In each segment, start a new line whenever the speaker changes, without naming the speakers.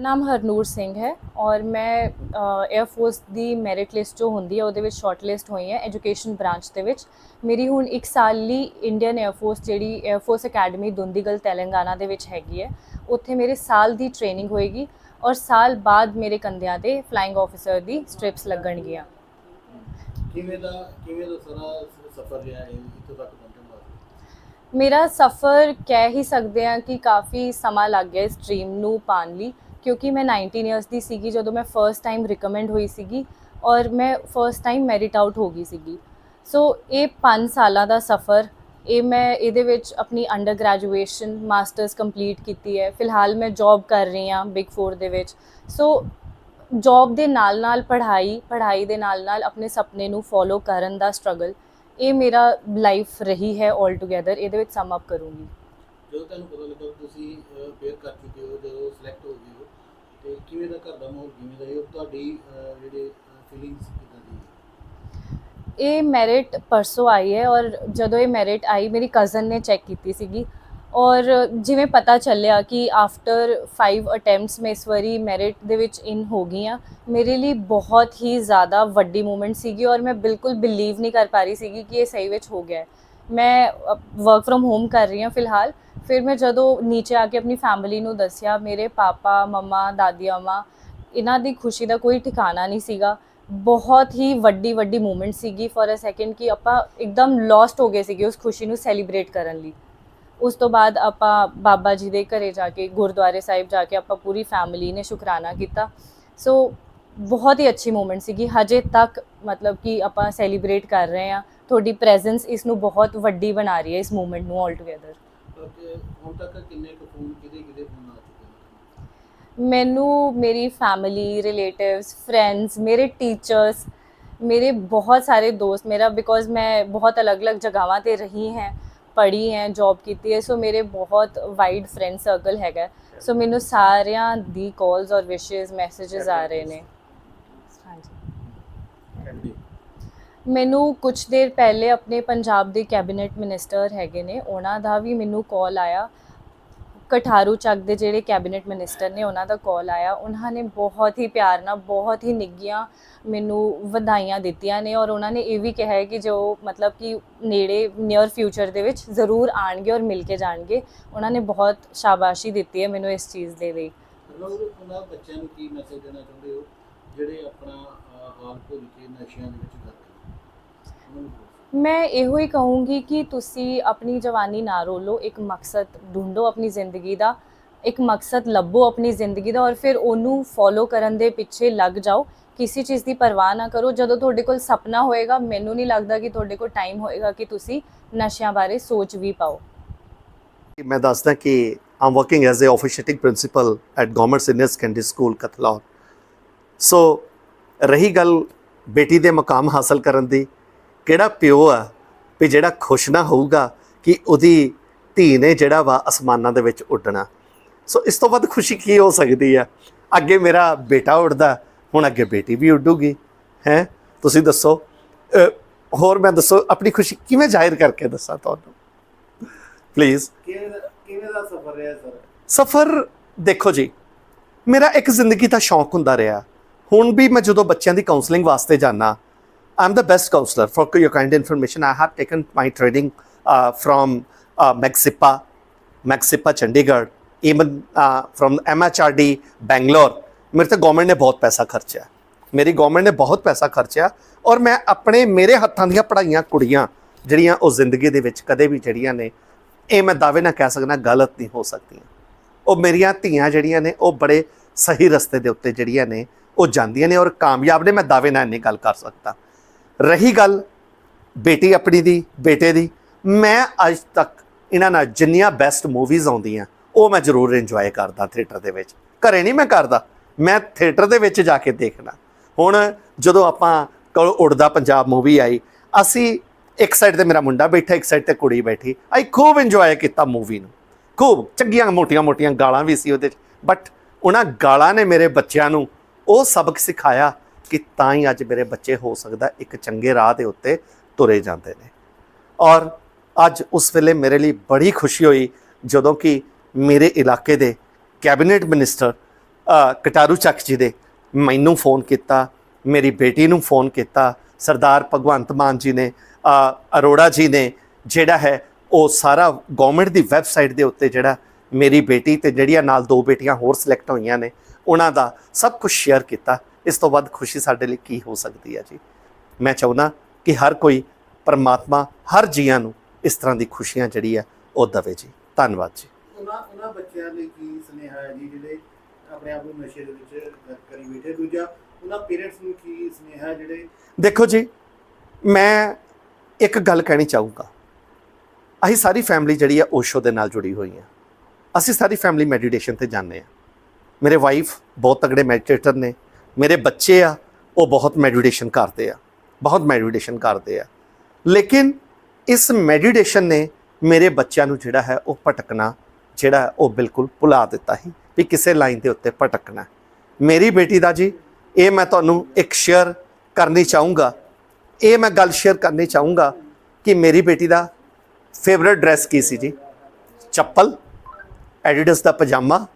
ਮੇਰਾ ਨਾਮ ਹਰਨੂਰ ਸਿੰਘ ਹੈ ਔਰ ਮੈਂ 에ਅਰ ਫੋਰਸ ਦੀ ਮੈਰਿਟ ਲਿਸਟ ਜੋ ਹੁੰਦੀ ਹੈ ਉਹਦੇ ਵਿੱਚ ਸ਼ਾਰਟ ਲਿਸਟ ਹੋਈ ਹੈ ਐਜੂਕੇਸ਼ਨ ਬ੍ਰਾਂਚ ਦੇ ਵਿੱਚ। ਮੇਰੀ ਹੁਣ 1 ਸਾਲ ਲਈ ਇੰਡੀਅਨ 에ਅਰ ਫੋਰਸ ਜਿਹੜੀ air force academy Dundigal Telangana ਦੇ ਵਿੱਚ ਹੈਗੀ ਹੈ ਉੱਥੇ ਮੇਰੇ ਸਾਲ ਦੀ ਟ੍ਰੇਨਿੰਗ ਹੋਏਗੀ ਔਰ ਸਾਲ ਬਾਅਦ ਮੇਰੇ ਕੰਧਿਆਂ ਤੇ ਫਲਾਈਂਗ ਆਫੀਸਰ ਦੀ ਸਟ੍ਰਿਪਸ ਲੱਗਣਗੀਆਂ।
ਕਿਵੇਂ ਦਾ ਕਿਵੇਂ ਦਾ ਸਾਰਾ ਸਫ਼ਰ ਰਿਹਾ ਹੈ ਇੱਥੋਂ ਤੱਕ ਪਹੁੰਚਣ ਦਾ?
ਮੇਰਾ ਸਫ਼ਰ ਕਹਿ ਹੀ ਸਕਦੇ ਆ ਕਿ ਕਾਫੀ ਸਮਾਂ ਲੱਗ ਗਿਆ ਇਸ ਡ੍ਰੀਮ ਨੂੰ ਪਾਣ ਲਈ। ਕਿਉਂਕਿ ਮੈਂ 19 ਇਅਰਸ ਦੀ ਸੀਗੀ ਜਦੋਂ ਮੈਂ ਫਰਸਟ ਟਾਈਮ ਰਿਕਮੈਂਡ ਹੋਈ ਸੀਗੀ ਔਰ ਮੈਂ ਫਰਸਟ ਟਾਈਮ ਮੈਰਿਟ ਆਊਟ ਹੋ ਗਈ ਸੀਗੀ ਸੋ ਇਹ 5 ਸਾਲਾਂ ਦਾ ਸਫ਼ਰ ਇਹ ਮੈਂ ਇਹਦੇ ਵਿੱਚ ਆਪਣੀ ਅੰਡਰ ਗ੍ਰੈਜੂਏਸ਼ਨ ਮਾਸਟਰਸ ਕੰਪਲੀਟ ਕੀਤੀ ਹੈ ਫਿਲਹਾਲ ਮੈਂ ਜੌਬ ਕਰ ਰਹੀ ਹਾਂ ਬਿਗ 4 ਦੇ ਵਿੱਚ ਸੋ ਜੌਬ ਦੇ ਨਾਲ ਨਾਲ ਪੜ੍ਹਾਈ ਪੜ੍ਹਾਈ ਦੇ ਨਾਲ ਨਾਲ ਆਪਣੇ ਸੁਪਨੇ ਨੂੰ ਫੋਲੋ ਕਰਨ ਦਾ ਸਟਰਗਲ ਇਹ ਮੇਰਾ ਲਾਈਫ ਰਹੀ ਹੈ 올 ਟੁਗੇਦਰ ਇਹਦੇ ਵਿੱਚ ਸਮ ਅਪ ਕਰੂੰਗੀ
ਜਦੋਂ ਤੁਹਾਨੂੰ ਪਤਾ ਲੱਗਾ ਤੁਸੀਂ ਫੇਅਰ ਕਰ ਚੁੱਕੇ ਹੋ, ਜਦੋਂ ਸਿਲੈਕਟ ਹੋ ਗਏ ਤੇ ਕਿਵੇਂ ਦਾ ਘਰ ਦਾ ਮਾਹੌਲ ਕਿਵੇਂ ਦਾ ਹੈ? ਤੁਹਾਡੀ ਜਿਹੜੇ ਫੀਲਿੰਗਸ ਕਿਦਾਂ ਦੀ
ਇਹ ਮੈਰਿਟ ਪਰਸੋਂ ਆਈ ਹੈ ਔਰ ਜਦੋਂ ਇਹ ਮੈਰਿਟ ਆਈ, ਮੇਰੀ ਕਜ਼ਨ ਨੇ ਚੈੱਕ ਕੀਤੀ ਸੀਗੀ ਔਰ ਜਿਵੇਂ ਪਤਾ ਚੱਲਿਆ ਕਿ ਆਫਟਰ 5 ਅਟੈਂਪਟਸ ਮੈਂ ਇਸ ਵਾਰੀ ਮੈਰਿਟ ਦੇ ਵਿੱਚ ਇਨ ਹੋ ਗਈ ਹਾਂ, ਮੇਰੇ ਲਈ ਬਹੁਤ ਹੀ ਜ਼ਿਆਦਾ ਵੱਡੀ ਮੂਮੈਂਟ ਸੀਗੀ ਔਰ ਮੈਂ ਬਿਲਕੁਲ ਬਿਲੀਵ ਨਹੀਂ ਕਰ ਪਾ ਰਹੀ ਸੀਗੀ ਕਿ ਇਹ ਸਹੀ ਵਿੱਚ ਹੋ ਗਿਆ ਹੈ। ਮੈਂ ਵਰਕ ਫਰਮ ਹੋਮ ਕਰ ਰਹੀ ਹਾਂ ਫਿਲਹਾਲ। ਫਿਰ ਮੈਂ ਜਦੋਂ ਨੀਚੇ ਆ ਕੇ ਆਪਣੀ ਫੈਮਿਲੀ ਨੂੰ ਦੱਸਿਆ, ਮੇਰੇ ਪਾਪਾ, ਮਮਾ, ਦਾਦੀ, ਅਮਾ, ਇਹਨਾਂ ਦੀ ਖੁਸ਼ੀ ਦਾ ਕੋਈ ਠਿਕਾਣਾ ਨਹੀਂ ਸੀਗਾ। ਬਹੁਤ ਹੀ ਵੱਡੀ ਵੱਡੀ ਮੂਮੈਂਟ ਸੀਗੀ ਫॉर ਅ ਸੈਕਿੰਡ ਕਿ ਆਪਾਂ ਇੱਕਦਮ ਲੌਸਟ ਹੋ ਗਏ ਸੀਗੇ ਉਸ ਖੁਸ਼ੀ ਨੂੰ ਸੈਲੀਬ੍ਰੇਟ ਕਰਨ ਲਈ। ਉਸ ਤੋਂ ਬਾਅਦ ਆਪਾਂ ਬਾਬਾ ਜੀ ਦੇ ਘਰੇ ਜਾ ਕੇ, ਗੁਰਦੁਆਰੇ ਸਾਹਿਬ ਜਾ ਕੇ ਆਪਾਂ ਪੂਰੀ ਫੈਮਿਲੀ ਨੇ ਸ਼ੁਕਰਾਨਾ ਕੀਤਾ। ਸੋ ਬਹੁਤ ਹੀ ਅੱਛੀ ਮੂਮੈਂਟ ਸੀਗੀ। ਹਜੇ ਤੱਕ ਮਤਲਬ ਕਿ ਆਪਾਂ ਸੈਲੀਬ੍ਰੇਟ ਕਰ ਰਹੇ ਹਾਂ। ਤੁਹਾਡੀ ਪ੍ਰੈਜ਼ੈਂਸ ਇਸ ਨੂੰ ਬਹੁਤ ਵੱਡੀ ਬਣਾ ਰਹੀ ਹੈ ਇਸ ਮੂਮੈਂਟ ਨੂੰ ਆਲ ਟੁਗੇਦਰ
ਤਾਂ ਕਿ ਹੁਣ ਤੱਕ ਕਿੰਨੇ ਕੁ ਫੋਨ ਕਿਹਦੇ ਕਿਹਦੇ ਫੋਨ ਆ ਚੁੱਕੇ ਨੇ?
ਮੈਨੂੰ ਮੇਰੀ ਫੈਮਿਲੀ ਰਿਲੇਟਿਵਸ ਫਰੈਂਡਸ ਮੇਰੇ ਟੀਚਰਸ ਮੇਰੇ ਬਹੁਤ ਸਾਰੇ ਦੋਸਤ ਮੇਰਾ ਬਿਕੋਜ਼ ਮੈਂ ਬਹੁਤ ਅਲੱਗ-ਅਲੱਗ ਜਗ੍ਹਾਵਾਂ ਤੇ ਰਹੀ ਹਾਂ ਪੜ੍ਹੀ ਹੈ ਜੌਬ ਕੀਤੀ ਹੈ ਸੋ ਮੇਰੇ ਬਹੁਤ ਵਾਈਡ ਫਰੈਂਡ ਸਰਕਲ ਹੈਗਾ ਸੋ ਮੈਨੂੰ ਸਾਰਿਆਂ ਦੀ ਕਾਲਸ ਔਰ ਵਿਸ਼ੇਸ ਮੈਸੇजेस ਆ ਰਹੇ ਨੇ ਹਾਂਜੀ
ਐਂਡੀ
ਮੈਨੂੰ ਕੁਝ ਦੇਰ ਪਹਿਲੇ ਆਪਣੇ ਪੰਜਾਬ ਦੇ ਕੈਬਨਿਟ ਮਿਨਿਸਟਰ ਹੈਗੇ ਨੇ, ਉਹਨਾਂ ਦਾ ਵੀ ਮੈਨੂੰ ਕਾਲ ਆਇਆ। ਕਠਾਰੂ ਚੱਕ ਦੇ ਜਿਹੜੇ ਕੈਬਨਿਟ ਮਿਨਿਸਟਰ ਨੇ, ਉਹਨਾਂ ਦਾ ਕਾਲ ਆਇਆ। ਉਹਨਾਂ ਨੇ ਬਹੁਤ ਹੀ ਪਿਆਰ ਨਾਲ, ਬਹੁਤ ਹੀ ਨਿੱਘੀਆਂ ਮੈਨੂੰ ਵਧਾਈਆਂ ਦਿੱਤੀਆਂ ਨੇ ਔਰ ਉਹਨਾਂ ਨੇ ਇਹ ਵੀ ਕਿਹਾ ਹੈ ਕਿ ਜੋ ਮਤਲਬ ਕਿ ਨੇੜੇ ਨੀਅਰ ਫਿਊਚਰ ਦੇ ਵਿੱਚ ਜ਼ਰੂਰ ਆਣਗੇ ਔਰ ਮਿਲ ਕੇ ਜਾਣਗੇ। ਉਹਨਾਂ ਨੇ ਬਹੁਤ ਸ਼ਾਬਾਸ਼ੀ ਦਿੱਤੀ ਹੈ ਮੈਨੂੰ ਇਸ ਚੀਜ਼ ਦੇ ਲਈ।
ਉਹਨਾਂ ਬੱਚਿਆਂ ਨੂੰ ਕੀ ਮੈਸੇਜ ਦੇਣਾ ਚਾਹੁੰਦੇ ਹੋ? ਜਿਹੜੇ ਆਪਣਾ ਹਾਲ ਭੁੱਲ ਕੇ ਨਸ਼ਿਆਂ ਦੇ ਵਿੱਚ ਕਰਦੇ
ਮੈਂ ਇਹੋ ਹੀ ਕਹੂੰਗੀ ਕਿ ਤੁਸੀਂ ਆਪਣੀ ਜਵਾਨੀ ਨਾ ਰੋਲੋ, ਇੱਕ ਮਕਸਦ ਢੂੰਡੋ ਆਪਣੀ ਜ਼ਿੰਦਗੀ ਦਾ, ਇੱਕ ਮਕਸਦ ਲੱਭੋ ਆਪਣੀ ਜ਼ਿੰਦਗੀ ਦਾ ਔਰ ਫਿਰ ਉਹਨੂੰ ਫੋਲੋ ਕਰਨ ਦੇ ਪਿੱਛੇ ਲੱਗ ਜਾਓ। ਕਿਸੇ ਚੀਜ਼ ਦੀ ਪਰਵਾਹ ਨਾ ਕਰੋ। ਜਦੋਂ ਤੁਹਾਡੇ ਕੋਲ ਸੁਪਨਾ ਹੋਏਗਾ, ਮੈਨੂੰ ਨਹੀਂ ਲੱਗਦਾ ਕਿ ਤੁਹਾਡੇ ਕੋਲ ਟਾਈਮ ਹੋਏਗਾ ਕਿ ਤੁਸੀਂ ਨਸ਼ਿਆਂ ਬਾਰੇ ਸੋਚ ਵੀ ਪਾਓ।
ਮੈਂ ਦੱਸਦਾ ਕਿ ਆਮ working as a officiating principal at government senior secondary school Katlaur so ਰਹੀ ਗੱਲ ਬੇਟੀ ਦੇ ਮਕਾਮ ਹਾਸਲ ਕਰਨ ਦੀ ਕਿਹੜਾ ਪਿਓ ਆ ਵੀ ਜਿਹੜਾ ਖੁਸ਼ ਨਾ ਹੋਊਗਾ ਕਿ ਉਹਦੀ ਧੀ ਨੇ ਜਿਹੜਾ ਵਾ ਅਸਮਾਨਾਂ ਦੇ ਵਿੱਚ ਉੱਡਣਾ। ਸੋ ਇਸ ਤੋਂ ਵੱਧ ਖੁਸ਼ੀ ਕੀ ਹੋ ਸਕਦੀ ਆ? ਅੱਗੇ ਮੇਰਾ ਬੇਟਾ ਉੱਡਦਾ, ਹੁਣ ਅੱਗੇ ਬੇਟੀ ਵੀ ਉੱਡੂਗੀ, ਹੈ? ਤੁਸੀਂ ਦੱਸੋ। ਹੋਰ ਮੈਂ ਦੱਸੋ, ਆਪਣੀ ਖੁਸ਼ੀ ਕਿਵੇਂ ਜ਼ਾਹਿਰ ਕਰਕੇ ਦੱਸਾਂ ਤੁਹਾਨੂੰ? ਪਲੀਜ਼
ਦਾ ਕਿਵੇਂ ਦਾ ਸਫ਼ਰ ਰਿਹਾ ਸਰ
ਸਫਰ ਦੇਖੋ ਜੀ, ਮੇਰਾ ਇੱਕ ਜ਼ਿੰਦਗੀ ਦਾ ਸ਼ੌਂਕ ਹੁੰਦਾ ਰਿਹਾ। ਹੁਣ ਵੀ ਮੈਂ ਜਦੋਂ ਬੱਚਿਆਂ ਦੀ ਕਾਉਂਸਲਿੰਗ ਵਾਸਤੇ ਜਾਣਾ I am the best counsellor for your kind information I have taken my training from MGSIPA MGSIPA Chandigarh even from MHRD Bangalore ਮੇਰੇ ਤੇ ਗਵਰਨਮੈਂਟ ਨੇ ਬਹੁਤ ਪੈਸਾ ਖਰਚਿਆ ਮੇਰੀ ਗਵਰਨਮੈਂਟ ਨੇ ਬਹੁਤ ਪੈਸਾ ਖਰਚਿਆ ਔਰ ਮੈਂ ਆਪਣੇ ਮੇਰੇ ਹੱਥਾਂ ਦੀਆਂ ਪੜ੍ਹਾਈਆਂ ਕੁੜੀਆਂ ਜਿਹੜੀਆਂ ਉਹ ਜ਼ਿੰਦਗੀ ਦੇ ਵਿੱਚ ਕਦੇ ਵੀ ਜਿਹੜੀਆਂ ਨੇ ਇਹ ਮੈਂ ਦਾਅਵੇ ਨਾਲ ਕਹਿ ਸਕਦਾ ਗਲਤ ਨਹੀਂ ਹੋ ਸਕਦੀਆਂ ਉਹ ਮੇਰੀਆਂ ਧੀਆਂ ਜਿਹੜੀਆਂ ਨੇ ਉਹ ਬੜੇ ਸਹੀ ਰਸਤੇ ਦੇ ਉੱਤੇ ਜਿਹੜੀਆਂ ਨੇ ਉਹ ਜਾਂਦੀਆਂ ਨੇ ਔਰ ਕਾਮਯਾਬ ਨੇ ਮੈਂ ਦਾਅਵੇ ਨਾਲ ਨਹੀਂ ਗੱਲ ਕਰ ਸਕਦਾ ਰਹੀ ਗੱਲ ਬੇਟੀ ਆਪਣੀ ਦੀ, ਬੇਟੇ ਦੀ। ਮੈਂ ਅੱਜ ਤੱਕ ਇਹਨਾਂ ਨਾਲ ਜਿੰਨੀਆਂ ਬੈਸਟ ਮੂਵੀਜ਼ ਆਉਂਦੀਆਂ, ਉਹ ਮੈਂ ਜ਼ਰੂਰ ਇੰਜੋਏ ਕਰਦਾ ਥੀਏਟਰ ਦੇ ਵਿੱਚ। ਘਰੇ ਨਹੀਂ ਮੈਂ ਕਰਦਾ, ਮੈਂ ਥੀਏਟਰ ਦੇ ਵਿੱਚ ਜਾ ਕੇ ਦੇਖਣਾ ਹੁਣ ਜਦੋਂ ਆਪਾਂ ਕੋਲ ਉੜਦਾ ਪੰਜਾਬ ਮੂਵੀ ਆਈ, ਅਸੀਂ ਇੱਕ ਸਾਈਡ ਤੇ ਮੇਰਾ ਮੁੰਡਾ ਬੈਠਾ, ਇੱਕ ਸਾਈਡ ਤੇ ਕੁੜੀ ਬੈਠੀ। ਆਈ ਖੂਬ ਇੰਜੋਏ ਕੀਤਾ ਮੂਵੀ ਨੂੰ। ਖੂਬ ਚੰਗੀਆਂ ਮੋਟੀਆਂ-ਮੋਟੀਆਂ ਗਾਲਾਂ ਵੀ ਸੀ ਉਹਦੇ 'ਚ। ਬਟ ਉਹਨਾਂ ਗਾਲਾਂ ਨੇ ਮੇਰੇ ਬੱਚਿਆਂ ਨੂੰ ਉਹ ਸਬਕ ਸਿਖਾਇਆ ਕਿ ਤਾਂ ਹੀ ਅੱਜ ਮੇਰੇ ਬੱਚੇ ਹੋ ਸਕਦਾ ਇੱਕ ਚੰਗੇ ਰਾਹ ਦੇ ਉੱਤੇ ਤੁਰੇ ਜਾਂਦੇ ਨੇ। ਔਰ ਅੱਜ ਉਸ ਵੇਲੇ ਮੇਰੇ ਲਈ ਬੜੀ ਖੁਸ਼ੀ ਹੋਈ ਜਦੋਂ ਕਿ ਮੇਰੇ ਇਲਾਕੇ ਦੇ ਕੈਬਨਿਟ ਮਿਨਿਸਟਰ ਕਟਾਰੂ ਚੱਕ ਜੀ ਦੇ ਮੈਨੂੰ ਫੋਨ ਕੀਤਾ, ਮੇਰੀ ਬੇਟੀ ਨੂੰ ਫੋਨ ਕੀਤਾ, ਸਰਦਾਰ ਭਗਵੰਤ ਮਾਨ ਜੀ ਨੇ ਅਰੋੜਾ ਜੀ ਨੇ, ਜਿਹੜਾ ਹੈ ਉਹ ਸਾਰਾ ਗਵਰਨਮੈਂਟ ਦੀ ਵੈਬਸਾਈਟ ਦੇ ਉੱਤੇ ਜਿਹੜਾ ਮੇਰੀ ਬੇਟੀ ਤੇ ਜਿਹੜੀਆਂ ਨਾਲ ਦੋ ਬੇਟੀਆਂ ਹੋਰ ਸਿਲੈਕਟ ਹੋਈਆਂ ਨੇ, ਉਹਨਾਂ ਦਾ ਸਭ ਕੁਝ ਸ਼ੇਅਰ ਕੀਤਾ। ਇਸ ਤੋਂ ਵੱਧ ਖੁਸ਼ੀ ਸਾਡੇ ਲਈ ਕੀ ਹੋ ਸਕਦੀ ਹੈ ਜੀ? ਮੈਂ ਚਾਹੁੰਦਾ ਕਿ ਹਰ ਕੋਈ ਪਰਮਾਤਮਾ ਹਰ ਜੀਆਂ ਨੂੰ ਇਸ ਤਰ੍ਹਾਂ ਦੀ ਖੁਸ਼ੀਆਂ ਜਿਹੜੀ ਆ ਉਹ ਦਵੇ ਜੀ। ਧੰਨਵਾਦ ਜੀ।
ਉਹਨਾਂ ਉਹਨਾਂ ਬੱਚਿਆਂ ਲਈ ਕੀ ਸੁਨੇਹਾ ਹੈ ਜੀ ਜਿਹੜੇ ਆਪਣੇ ਆਪ ਨੂੰ ਨਸ਼ੇ ਦੇ ਵਿੱਚ ਕਰੀ ਬੈਠੇ? ਦੂਜਾ ਉਹਨਾਂ ਪੇਰੈਂਟਸ ਨੂੰ ਕੀ ਸੁਨੇਹਾ ਹੈ ਜਿਹੜੇ
ਦੇਖੋ ਜੀ ਮੈਂ ਇੱਕ ਗੱਲ ਕਹਿਣੀ ਚਾਹੂੰਗਾ। ਅਸੀਂ ਸਾਰੀ ਫੈਮਿਲੀ ਜਿਹੜੀ ਆ ਓਸ਼ੋ ਦੇ ਨਾਲ ਜੁੜੀ ਹੋਈ ਆ ਅਸੀਂ ਸਾਰੀ ਫੈਮਿਲੀ ਮੈਡੀਟੇਸ਼ਨ ਤੇ ਜਾਂਦੇ ਆ ਮੇਰੇ ਵਾਈਫ ਬਹੁਤ ਤਗੜੇ ਮੈਡੀਟੇਟਰ ਨੇ। ਮੇਰੇ ਬੱਚੇ ਆ, ਉਹ ਬਹੁਤ ਮੈਡੀਟੇਸ਼ਨ ਕਰਦੇ ਆ, ਬਹੁਤ ਮੈਡੀਟੇਸ਼ਨ ਕਰਦੇ ਆ। ਲੇਕਿਨ ਇਸ ਮੈਡੀਟੇਸ਼ਨ ਨੇ ਮੇਰੇ ਬੱਚਿਆਂ ਨੂੰ ਜਿਹੜਾ ਹੈ ਉਹ ਭਟਕਣਾ, ਜਿਹੜਾ ਉਹ ਬਿਲਕੁਲ ਭੁਲਾ ਦਿੱਤਾ ਸੀ ਵੀ ਕਿਸੇ ਲਾਈਨ ਦੇ ਉੱਤੇ ਭਟਕਣਾ। ਮੇਰੀ ਬੇਟੀ ਦਾ ਜੀ, ਇਹ ਮੈਂ ਤੁਹਾਨੂੰ ਇੱਕ ਸ਼ੇਅਰ ਕਰਨੀ ਚਾਹੂੰਗਾ। ਇਹ ਮੈਂ ਗੱਲ ਸ਼ੇਅਰ ਕਰਨੀ ਚਾਹੂੰਗਾ ਕਿ ਮੇਰੀ ਬੇਟੀ ਦਾ ਫੇਵਰਿਟ ਡਰੈਸ ਕੀ ਸੀ ਜੀ? ਚੱਪਲ ਐਡੀਡਸ ਦਾ ਪਜਾਮਾ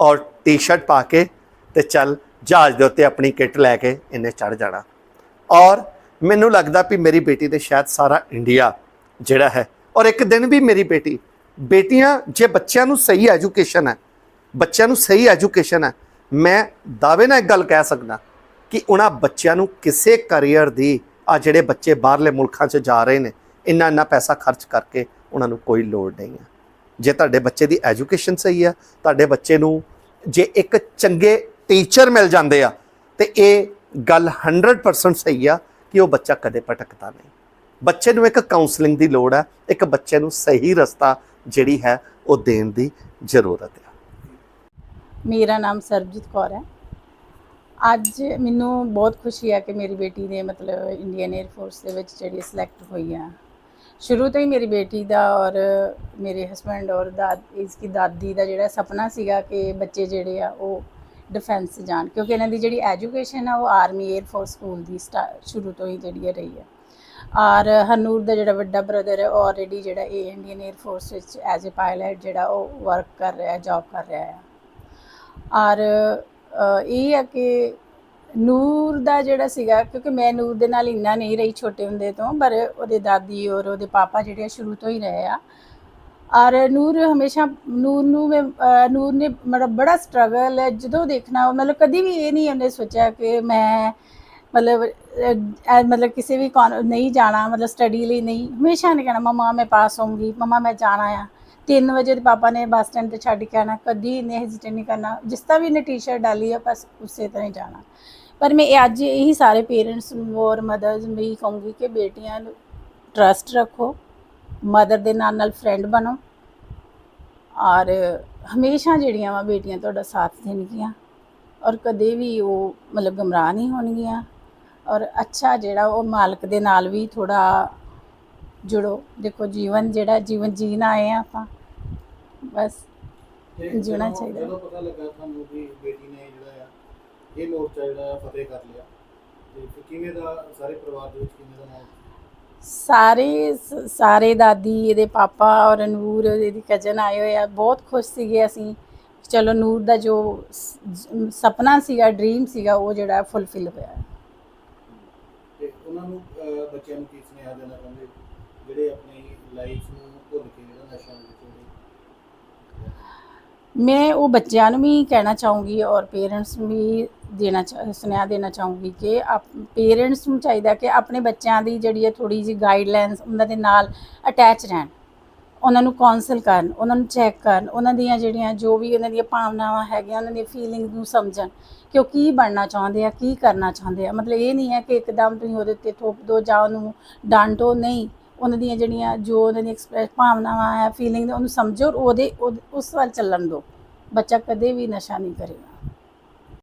ਔਰ ਟੀ-ਸ਼ਰਟ ਪਾ ਕੇ ਤੇ ਚੱਲ ਜਹਾਜ਼ ਦੇ ਉੱਤੇ ਆਪਣੀ ਕਿੱਟ ਲੈ ਕੇ ਇਹਨੇ ਚੜ ਜਾਣਾ। ਔਰ ਮੈਨੂੰ ਲੱਗਦਾ ਵੀ ਮੇਰੀ ਬੇਟੀ ਦੇ ਸ਼ਾਇਦ ਸਾਰਾ ਇੰਡੀਆ ਜਿਹੜਾ ਹੈ, ਔਰ ਇੱਕ ਦਿਨ ਵੀ ਮੇਰੀ ਬੇਟੀ, ਬੇਟੀਆਂ ਜੇ ਬੱਚਿਆਂ ਨੂੰ ਸਹੀ ਐਜੂਕੇਸ਼ਨ ਹੈ, ਬੱਚਿਆਂ ਨੂੰ ਸਹੀ ਐਜੂਕੇਸ਼ਨ ਹੈ, ਮੈਂ ਦਾਅਵੇ ਨਾਲ ਇੱਕ ਗੱਲ ਕਹਿ ਸਕਦਾ ਕਿ ਉਹਨਾਂ ਬੱਚਿਆਂ ਨੂੰ ਕਿਸੇ ਕੈਰੀਅਰ ਦੀ ਆ ਜਿਹੜੇ ਬੱਚੇ ਬਾਹਰਲੇ ਮੁਲਕਾਂ 'ਚ ਜਾ ਰਹੇ ਨੇ, ਇੰਨਾ ਇੰਨਾ ਪੈਸਾ ਖਰਚ ਕਰਕੇ ਉਹਨਾਂ ਨੂੰ ਕੋਈ ਲੋੜ ਨਹੀਂ ਹੈ। ਜੇ ਤੁਹਾਡੇ ਬੱਚੇ ਦੀ ਐਜੂਕੇਸ਼ਨ ਸਹੀ ਆ ਤੁਹਾਡੇ ਬੱਚੇ ਨੂੰ ਜੇ ਇੱਕ ਚੰਗੇ ਟੀਚਰ ਮਿਲ ਜਾਂਦੇ ਆ, ਤੇ ਇਹ ਗੱਲ 100% ਸਹੀ ਆ ਕਿ ਉਹ ਬੱਚਾ ਕਦੇ ਭਟਕਦਾ ਨਹੀਂ। ਬੱਚੇ ਨੂੰ ਇੱਕ ਕਾਉਂਸਲਿੰਗ ਦੀ ਲੋੜ ਹੈ ਇੱਕ ਬੱਚੇ ਨੂੰ ਸਹੀ ਰਸਤਾ ਜਿਹੜੀ ਹੈ ਉਹ ਦੇਣ ਦੀ ਜ਼ਰੂਰਤ ਹੈ
ਮੇਰਾ ਨਾਮ ਸਰਬਜੀਤ ਕੌਰ ਹੈ। ਅੱਜ ਮੈਨੂੰ ਬਹੁਤ ਖੁਸ਼ੀ ਹੈ ਕਿ ਮੇਰੀ ਬੇਟੀ ਨੇ ਮਤਲਬ ਇੰਡੀਅਨ 에ਅਰ ਫੋਰਸ ਦੇ ਵਿੱਚ ਜਿਹੜੀ ਸਿਲੈਕਟ ਹੋਈ ਆ। ਸ਼ੁਰੂ ਤੋਂ ਹੀ ਮੇਰੀ ਬੇਟੀ ਦਾ ਔਰ ਮੇਰੇ ਹਸਬੰਡ ਔਰ ਦਾਦ ਇਸकी ਦਾਦੀ ਦਾ ਜਿਹੜਾ ਸੁਪਨਾ ਸੀਗਾ ਕਿ ਬੱਚੇ ਜਿਹੜੇ ਆ ਉਹ ਡਿਫੈਂਸ ਜਾਣ, ਕਿਉਂਕਿ ਇਹਨਾਂ ਦੀ ਜਿਹੜੀ ਐਜੂਕੇਸ਼ਨ ਆ ਉਹ ਆਰਮੀ 에ਅਰ ਫੋਰਸ ਸਕੂਲ ਦੀ ਸਟਾ- ਸ਼ੁਰੂ ਤੋਂ ਹੀ ਜਿਹੜੀ ਹੈ ਰਹੀ ਹੈ ਔਰ ਹਨੂਰ ਦਾ ਜਿਹੜਾ ਵੱਡਾ ਬ੍ਰਦਰ ਹੈ ਉਹ ਆਲਰੇਡੀ ਜਿਹੜਾ ਇਹ ਇੰਡੀਅਨ 에ਅਰ ਫੋਰਸ ਵਿੱਚ ਐਜ਼ ਅ ਪਾਇਲਟ ਜਿਹੜਾ ਉਹ ਵਰਕ ਕਰ ਰਿਹਾ ਹੈ ਜੌਬ ਕਰ ਰਿਹਾ ਹੈ ਔਰ ਇਹ ਹੈ ਕਿ ਨੂਰ ਦਾ ਜਿਹੜਾ ਸੀਗਾ, ਕਿਉਂਕਿ ਮੈਂ ਨੂਰ ਦੇ ਨਾਲ ਇੰਨਾ ਨਹੀਂ ਰਹੀ ਛੋਟੇ ਹੁੰਦੇ ਤੋਂ, ਪਰ ਉਹਦੇ ਦਾਦੀ ਔਰ ਉਹਦੇ ਪਾਪਾ ਜਿਹੜੇ ਆ ਸ਼ੁਰੂ ਤੋਂ ਹੀ ਰਹੇ ਆ। ਔਰ ਨੂਰ ਹਮੇਸ਼ਾ, ਨੂਰ ਨੂੰ ਮੈਂ ਨੂਰ ਨੇ ਮਤਲਬ ਬੜਾ ਸਟਰਗਲ ਹੈ, ਜਦੋਂ ਦੇਖਣਾ ਮਤਲਬ ਕਦੀ ਵੀ ਇਹ ਨਹੀਂ ਉਹਨੇ ਸੋਚਿਆ ਕਿ ਮੈਂ ਮਤਲਬ ਮਤਲਬ ਕਿਸੇ ਵੀ ਕੌਨ ਨਹੀਂ ਜਾਣਾ, ਮਤਲਬ ਸਟੱਡੀ ਲਈ ਨਹੀਂ। ਹਮੇਸ਼ਾ ਨੇ ਕਹਿਣਾ, ਮਮਾ, ਮੈਂ ਪਾਸ ਹੋਊਂਗੀ। ਮਮਾ, ਮੈਂ ਜਾਣਾ ਆ। 3 ਵਜੇ ਦੇ ਪਾਪਾ ਨੇ ਬੱਸ ਸਟੈਂਡ ਤੇ ਛੱਡ ਕੇ ਆਣਾ। ਕਦੀ ਇਹਨੇ ਹੈਜ਼ਿਟੇਟ ਨਹੀਂ ਕਰਨਾ। ਜਿਸ ਤਰ੍ਹਾਂ ਵੀ ਇਹਨੇ ਟੀ-ਸ਼ਰਟ ਡਾਲੀ ਆ, ਬਸ ਉਸੇ ਤਰ੍ਹਾਂ ਹੀ ਜਾਣਾ। ਪਰ ਮੈਂ ਅੱਜ ਇਹੀ ਸਾਰੇ ਪੇਰੈਂਟਸ ਨੂੰ ਔਰ ਮਦਰਸ ਨੂੰ ਵੀ ਕਹੂੰਗੀ ਕਿ ਬੇਟੀਆਂ ਨੂੰ ਟਰਸਟ ਰੱਖੋ। ਮਦਰ ਦੇ ਨਾਲ ਨਾਲ ਫਰੈਂਡ ਬਣੋ। ਔਰ ਹਮੇਸ਼ਾ ਜਿਹੜੀਆਂ ਵਾ ਬੇਟੀਆਂ ਤੁਹਾਡਾ ਸਾਥ ਦੇਣਗੀਆਂ। ਔਰ ਕਦੇ ਵੀ ਉਹ ਮਤਲਬ ਗਮਰਾਹ ਨਹੀਂ ਹੋਣਗੀਆਂ। ਔਰ ਅੱਛਾ ਜਿਹੜਾ ਉਹ ਮਾਲਕ ਦੇ ਨਾਲ ਵੀ ਥੋੜਾ ਜੁੜੋ। ਦੇਖੋ ਜੀਵਨ ਜਿਹੜਾ ਜੀਵਨ ਜੀਣਾ ਆਏ ਆ ਆਪਾਂ। ਬਸ ਜਿਉਣਾ ਚਾਹੀਦਾ।
ਜਦੋਂ ਪਤਾ ਲੱਗਾ ਤੁਹਾਨੂੰ ਕਿ ਬੇਟੀ ਨੇ ਜਿਹੜਾ ਆ ਇਹ ਮੋਰਚਾ ਜਿਹੜਾ ਫਤਿਹ ਕਰ ਲਿਆ। ਤੇ ਕਿਵੇਂ ਦਾ ਸਾਰੇ ਪਰਿਵਾਰ ਦੇ ਵਿੱਚ ਕਿਵੇਂ ਦਾ ਮਾਹੌਲ?
ਸਾਰੇ ਸ- ਸਾਰੇ ਦਾਦੀ ਇਹਦੇ ਪਾਪਾ ਔਰ ਨੂਰ ਇਹਦੀ ਕਜ਼ਨ ਆਏ ਹੋਏ ਆ ਬਹੁਤ ਖੁਸ਼ ਸੀਗੇ ਅਸੀਂ। ਚਲੋ ਨੂਰ ਦਾ ਜੋ ਸ- ਜ- ਸੁਪਨਾ ਸੀਗਾ ਡ੍ਰੀਮ ਸੀਗਾ ਉਹ ਜਿਹੜਾ ਫੁੱਲਫਿਲ ਹੋਇਆ।
ਤੇ ਉਹਨਾਂ ਨੂੰ ਅਹ, ਬੱਚਿਆਂ ਨੂੰ ਕੀ ਸੁਨੇਹਾ ਦੇਣਾ ਚਾਹੁੰਦੇ? ਜਿਹੜੇ ਆਪਣੀ ਲਾਈਫ ਨੂੰ ਭੁੱਲ ਕੇ ਜਿਹੜਾ ਨਸ਼ਾ ਵਿੱਚ
ਮੈਂ ਉਹ ਬੱਚਿਆਂ ਨੂੰ ਵੀ ਕਹਿਣਾ ਚਾਹੂੰਗੀ ਔਰ ਪੇਰੈਂਟਸ ਨੂੰ ਵੀ ਦੇਣਾ ਚਾਹ- ਸੁਨੇਹਾ ਦੇਣਾ ਚਾਹੂੰਗੀ ਕਿ ਪੇਰੈਂਟਸ ਨੂੰ ਚਾਹੀਦਾ ਕਿ ਆਪਣੇ ਬੱਚਿਆਂ ਦੀ ਜਿਹੜੀ ਹੈ ਥੋੜੀ ਜਿਹੀ ਗਾਈਡਲਾਈਨਸ ਉਹਨਾਂ ਦੇ ਨਾਲ ਅਟੈਚ ਰਹਿਣ। ਉਹਨਾਂ ਨੂੰ ਕਾਉਂਸਲ ਕਰਨ, ਉਹਨਾਂ ਨੂੰ ਚੈੱਕ ਕਰਨ, ਉਹਨਾਂ ਦੀਆਂ ਜਿਹੜੀਆਂ ਜੋ ਵੀ ਉਹਨਾਂ ਦੀਆਂ ਭਾਵਨਾਵਾਂ ਹੈਗੀਆਂ, ਉਹਨਾਂ ਦੀਆਂ ਫੀਲਿੰਗ ਨੂੰ ਸਮਝਣ ਕਿ ਉਹ ਕੀ ਬਣਨਾ ਚਾਹੁੰਦੇ ਆ, ਕੀ ਕਰਨਾ ਚਾਹੁੰਦੇ ਆ। ਮਤਲਬ ਇਹ ਨਹੀਂ ਹੈ ਕਿ ਇੱਕਦਮ ਤੁਸੀਂ ਉਹਦੇ ਉੱਤੇ ਥੋਪ ਦੋ ਜਾਂ ਉਹਨੂੰ ਡਾਂਟੋ ਨਹੀਂ। ਉਹਨਾਂ ਦੀਆਂ ਜਿਹੜੀਆਂ ਜੋ ਉਹਨਾਂ ਦੀ ਐਕਸਪ੍ਰੈਸ ਭਾਵਨਾਵਾਂ ਹੈ ਫੀਲਿੰਗ ਉਹਨੂੰ ਸਮਝੋ ਔਰ ਉਹਦੇ, ਉਹਦੇ- ਉਸ ਵੱਲ ਚੱਲਣ ਦਿਓ। ਬੱਚਾ ਕਦੇ ਵੀ ਨਸ਼ਾ ਨਹੀਂ ਕਰੇਗਾ।